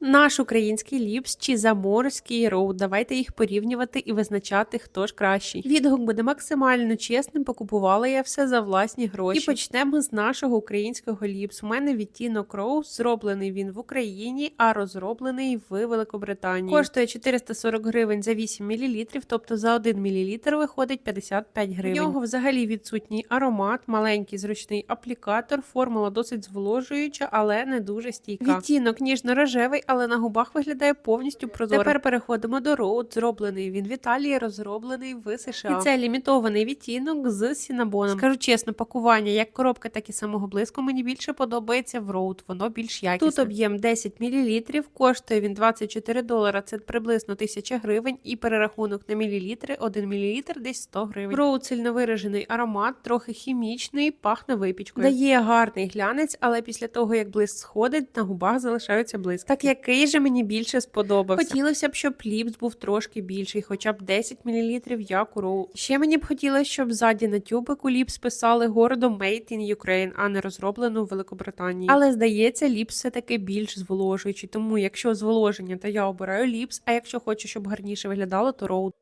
Наш український ліпс чи заморський роуд. Давайте їх порівнювати і визначати, хто ж кращий. Відгук буде максимально чесним. Покупувала я все за власні гроші. І почнемо з нашого українського ліпсу. У мене відтінок роуз, зроблений він в Україні, а розроблений в Великобританії. Коштує 440 гривень за 8 мл, тобто за 1 мл виходить 55 гривень. У нього взагалі відсутній аромат, маленький зручний аплікатор. Формула досить зволожуюча, але не дуже стійка. Відтінок ніжно-рожевий, але на губах виглядає повністю прозоро. Тепер переходимо до роуд. Зроблений він в Італії, розроблений в США. І це лімітований відтінок з сінабоном. Скажу чесно, пакування як коробка, так і самого блиску мені більше подобається в роуд. Воно більш якісне. Тут об'єм 10 мл, коштує він 24 долара. Це приблизно 1000 гривень. І перерахунок на мілілітри 1 мл десь 100 гривень. Роуд сильно виражений аромат, трохи хімічний, пахне випічкою. Дає гарний глянець, але після того як блиск сходить, на губах залишаються блиск. Так який же мені більше сподобався? Хотілося б, щоб ліпс був трошки більший, хоча б 10 мл, як у роу. Ще мені б хотілося, щоб ззаді на тюбику ліпс писали городом Made in Ukraine, а не розроблено в Великобританії. Але здається, ліпс все таки більш зволожуючий. Тому якщо зволоження, то я обираю ліпс. А якщо хочу, щоб гарніше виглядало, то роуд.